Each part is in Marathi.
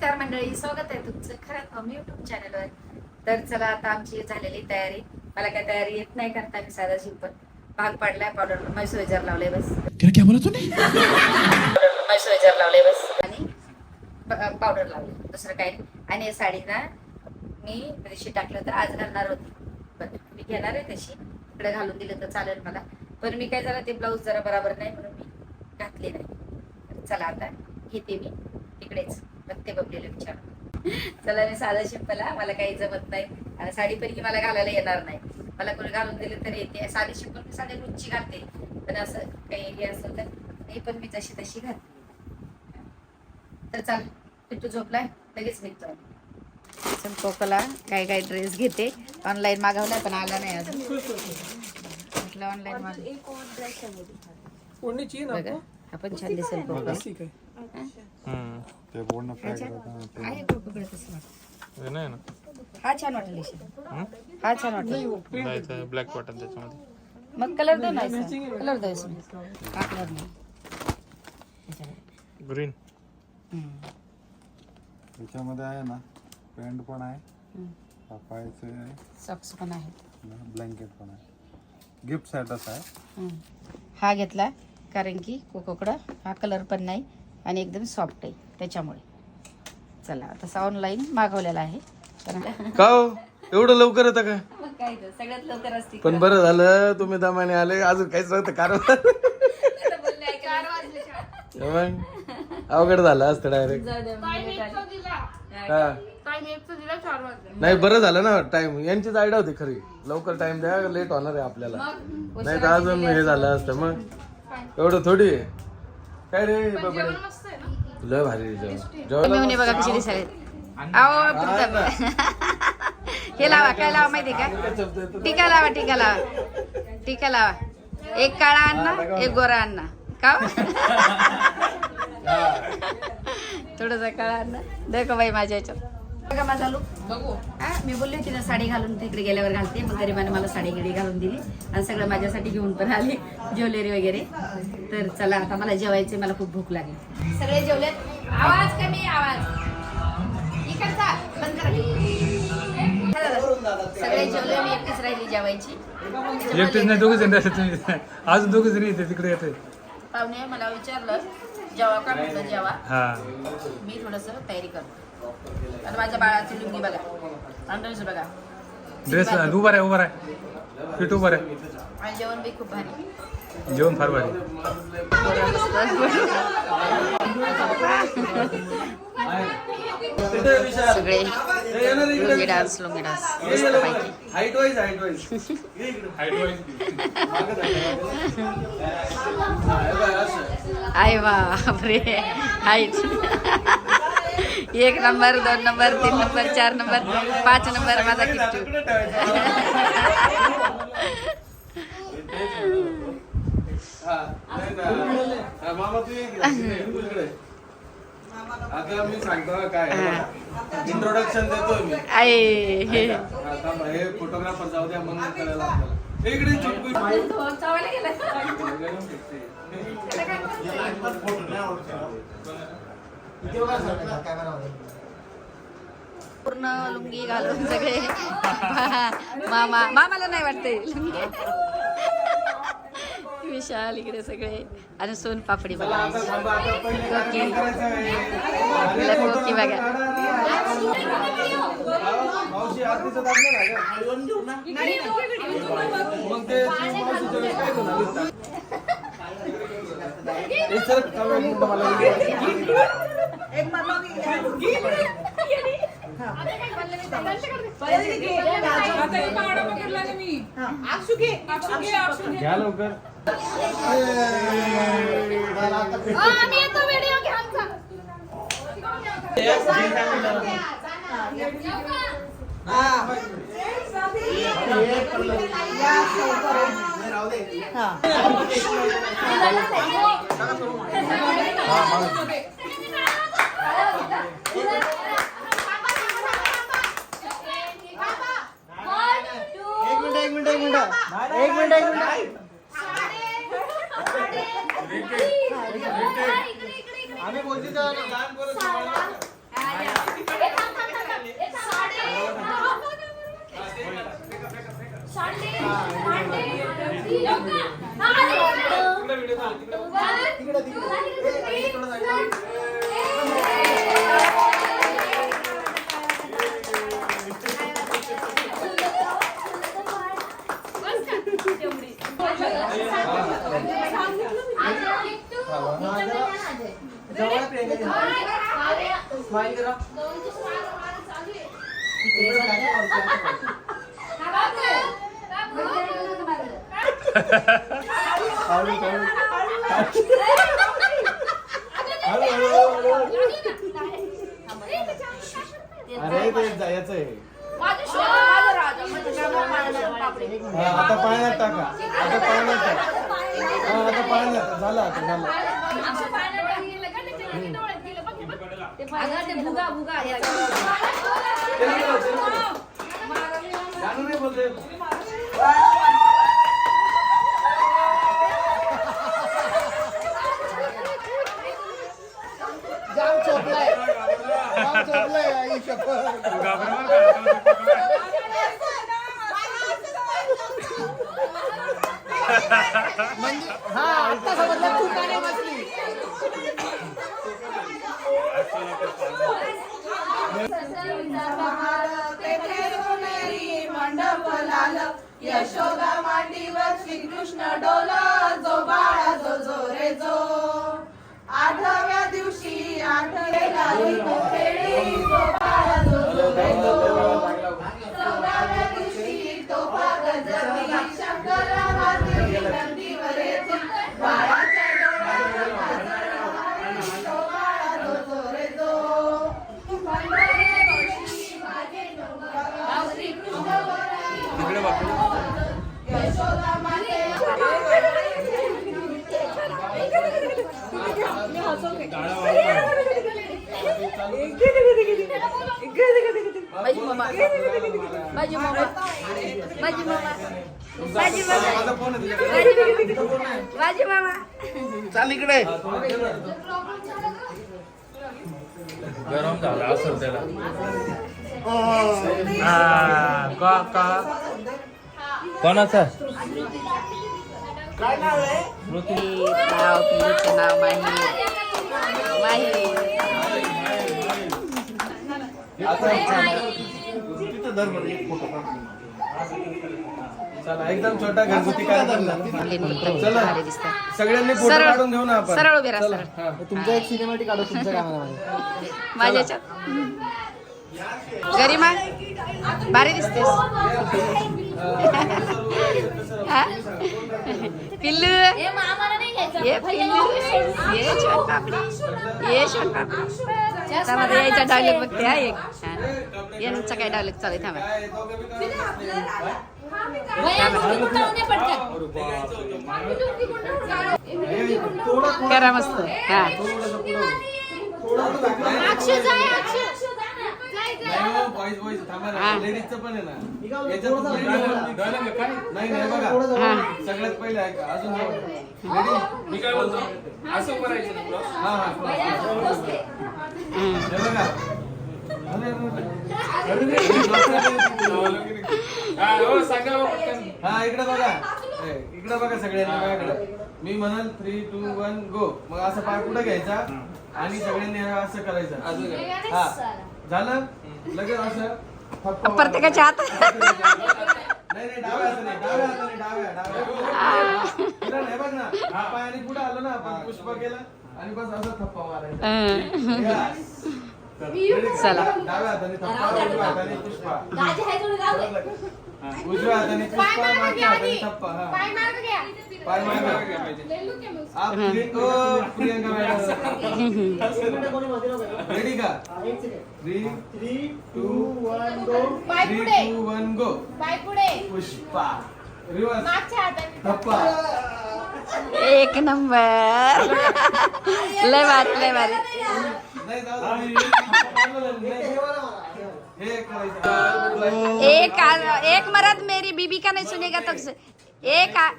नमस्कार मंडळी स्वागत आहे तुमचं खरंच मम्मी युट्यूब चॅनलवर तर चला आता आमची झालेली तयारी. मला काय तयारी येत नाही करता मी साधा सिंपल भाग पाडलाय पावडर मॉइश्चरायझर लावले बस. तूने? मॉइश्चरायझर लावले बस. आणि पावडर लावले दुसरं काही नाही. आणि ही साडी ना मी दिवशी टाकलं तर आज घालणार होती. पण मी घेणार आहे तशी. इकडे घालून दिलं तर चालेल मला. पण मी काय झालं ते ब्लाऊज जरा बरोबर नाही म्हणून मी घातले नाही. चला आता घेते मी. तिकडेच. बघते बघलेलं विचार चला मी साधा शिंपला मला काही जमत नाही. आणि साडी पण मला घालायला येणार नाही. मला कोणी घालून दिलं तर येते. साधी शिंपल मी साधी उंची घालते. पण असं काही हे असेल तर हे पण मी जशी तशी घालते. तर चाल पिट्टू झोपलाय? लगेच निघतो कोकला काय काय ड्रेस घेते. ऑनलाईन मागवलाय पण आला नाही अजून. म्हटलं ऑनलाईन आपण छान दिसेल कोकला ठीक आहे ते बोलणं काय करत आहे तसं वाटतं. हे नाही ना? हा छान वाटेल. हा? छान वाटेल. जायचं ब्लॅक बटन त्याच्यामध्ये. मग कलर दो ना कलर दो इसमें हा कलर नाही. त्याच्यामध्ये. ग्रीन हम्म. त्याच्यामध्ये आहे ना पॅन्ट पण आहे. हम्म. पायचे आहे. सॉक्स पण आहेत. ब्लँकेट पण आहे. गिफ्ट सेटच आहे. हा घेतला कारण की कोकोकडा. हा कलर पण नाही आणि एकदम सॉफ्ट आहे. त्याच्यामुळे. चला तसा ऑनलाईन मागवलेला आहे. का हो? एवढं लवकर येतं का? मग काय तर, सगळ्यात लवकर असते पण बरं झालं तुम्ही दमाने आले. अजून काहीच नव्हतं कारण. मग अवघड झालं असतं डायरेक्ट हा. नाही बरं झालं ना टाइम यांचीच आयडिया होती खरी. लवकर टाइम द्या लेट होणार आहे आपल्याला. नाही तर अजून हे झालं असतं मग. एवढं थोडी आहे. काय रे बाबा? लय भारी मेवणे बघा कशी दिसायला. पुढचं. हे लावा काय लावा माहिती का? टीका लावा टीका लावा. टीका लावा. एक काळा अन्ना एक गोरा अन्ना. का थोडस काळा अन्ना. देखो बाई माझ्या याच्यात. बघा माझा लुक बघू. मी बोलली होती ना साडी घालून तिकडे गेल्यावर घालते. मग गरिबाने मला साडी गिडी घालून दिली. आणि सगळं माझ्यासाठी घेऊन पण आली. ज्वेलरी वगैरे. तर चला आता मला जेवायचे मला खूप भूक लागली. सगळे जेवलेत? आवाज कमी आवाज. इकडचा बंद करा. सगळे जेवले मी एकटीच राहिली जेवायची. एकटेच नाही दोघे जण अजून दोघे जण येते तिकडे येते पाहुणे मला विचारलं जेवा का? म्हटलं जेवा. हा. मी थोडस तयारी करतो. आता माझ्या बाळाची लुंगी बघा. अंडरच बघा. ड्रेस उभा आहे उभा आहे फिट उभा आहे आणि जेवण बी खूप भारी. जेवण फार भारी. सगळे lungi dance lungi dance height wise height wise बापरे. हाईट. एक नंबर दोन नंबर तीन नंबर चार नंबर पाच नंबर माझा किट्टू. आता मी सांगतो काय इंट्रोडक्शन देतो मी हे फोटोग्राफर जाऊ द्या मग कळायला इकडे चुटकुई पूर्ण लुंगी घालून सगळे. मामा मामाला नाही वाटते लुंगी. विशाल इकडे सगळे. आणि सोन पापडी बघा. आता थांबा आता पहिले कोकी करायचं आहे तिला कोकी बघा मावशी आरतीचं दाखलं ना का? मग ते मावशीच्या वेळेस काय होणार? हे सर, थांबा एक मिनिटं मला घ्या लवकर. आम्ही बोलतो तिकडे तिकडे तिकडे स्माइल करा. अरे ते जायचं आहे. हा, आता पाण्यात टाका. आता पाण्यात टाका. हा आता पाण्यात झालं आता झालं. भुगा भुगा गाणं नाही बोलते जाम चोपलाय जाम चोपलाय आई शपथ माझी मम्मा माझी मम्मा माझी मम्मा माझी आहे मामा. चाल इकडे. गरम झाला असं त्याला का का? कोणाचा? नाव पिलूचं नाव माही चला एकदम छोटा घरगुती. चला सगळ्यांनी फोटो काढून घेऊ ना आपण सरळ उभे राहा. हा. तुमचा एक सिनेमॅटिक काढा तुमच्या कामामध्ये माझ्या याच्यात गरिमा भारी दिसतेस. हा? पिल्लू? ये पिल्लू ये छोट पापडी ये छोट पापडी थांबा यायचा डायलॉग बघते हा एक. हा. यांचा काय डायलॉग चालू आहे, थांबा. करा मस्त. हा. सगळ्यात पहिले ऐका अजून मी काय बोलतो असं करायचं ना तुला? हा हा. हम्म. हे बघा. अरे, हा, हो, सांगा हो, पटकन. हा इकडे बघा. इकडे बघा सगळ्यांनी माझ्याकडे मी म्हणाल थ्री टू वन गो मग असं पाय पुढे घ्यायचा? आणि सगळ्यांनी असं करायचं? हा. झालं? लगेच असं प्रत्येकाच्या हात नाही नाही डाव्या हाताने डाव्या हाताने डाव्या डाव्या. नाही बघ ना हा पाय आणि पुढे आलो ना आपण पुष्प केला आणि बस असं थप्पा मारायचा. Yes. चला. डाव्या हाताने थप्पा उजव्या हाताने पुष्पा. उजव्या हाताने पुष्पा मागच्या हाताने थप्पा हा. पाय काय मागे. घ्या. पाहिजे? आप प्रि- ओ, प्रियंका मॅडम. रेडी का? Three two one go three two one go Pushpa. Reverse. थप्पा. एक नंबर. लय भारी लय भारी. हे एक एक मर्द मेरी बीबी का नहीं सुनेगा तो एक आ-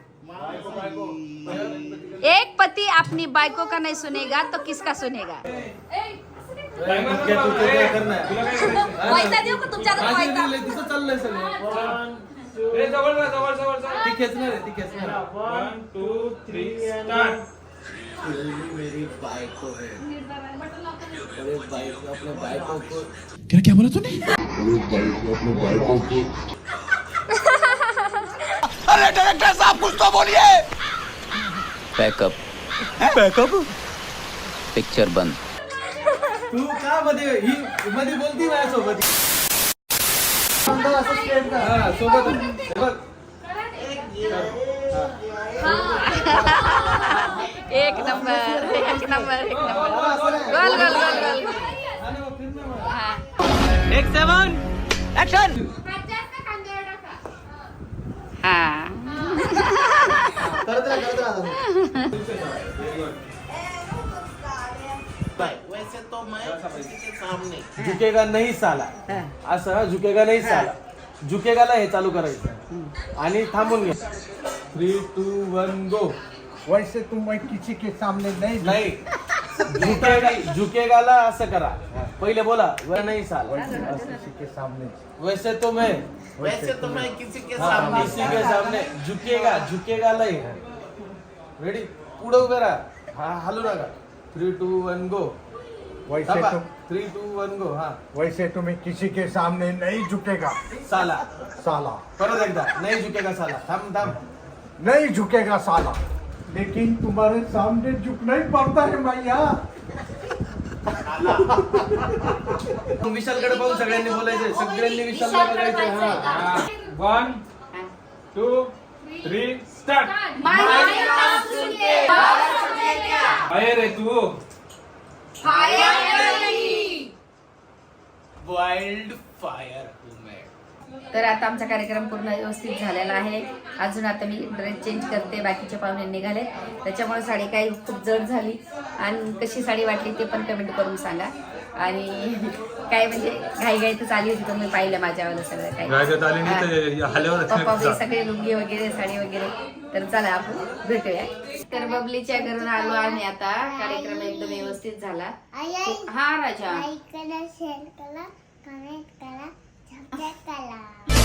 एक पति अपनी बाइको का नहीं सुनेगा तो किसका सुनेगा? काय तू ते क्या क्या बोला तूने? अरे डायरेक्टर साहब कुछ तो बोलिए। पैकअप पैकअप पिक्चर बंद. तू का मध्ये ही मध्ये बोलती माझ्यासोबत सोबत सोबत। हाँ। एक नंबर एक नंबर एक नंबर. गोल गोल गोल गोल. हा. हा राहा, करत राहा. झुकेगा नाही साला. असं झुकेगा नाही साला. झुकेगाला हे चालू करायचं. आणि थांबून घे. थ्री टू वन गो वैसे तुम मैं किसी के सामने नहीं नाही। झुकेगा झुकेगाला असं करा। पहिले बोला व नाही साल। किसी के सामने वैसे तो मैं वैसे तो मैं किसी के हाँ, सामने किसी के सामने झुकेगा झुकेगा नाही रेडी पुढे उभे राहा. हा हलू नका. थ्री टू वन गो वैसे तुम थ्री टू वन गो हा. वैसे तुम्हें किसी के सामने नहीं झुकेगा। साला. साला। परत एकदा. नाही झुकेगा साला. थांब थांब. नहीं झुकेगा साला। लेकिन तुम्हारे सामने झुकना ही पड़ता है भैया विशालकडे पाहून सगळ्यांनी बोलायचे सगळ्यांनी विशालला बघायचं हा वन टू थ्री स्टार्ट आहे रे तू. वाइल्ड फायर हूँ तर आता आमचा कार्यक्रम पूर्ण व्यवस्थित झालेला आहे. अजून आता मी ड्रेस चेंज करते बाकीचे पाहुणे निघाले त्याच्यामुळे साडी काही खूप जड झाली. आणि कशी साडी वाटली ते पण कमेंट करून सांगा. आणि काय म्हणजे घाईघाईतच आली होती तुम्ही पाहिलं माझ्यावर सगळं तर आल्यावर पप्पा वगैरे सगळे लुंगी वगैरे साडी वगैरे. तर चला आपण भेटूया. तर बबलीच्या घरून आलो आम्ही आता. कार्यक्रम एकदम व्यवस्थित झाला. हा राजा. लाईक करा शेअर करा कमेंट करा. Yes, Allah.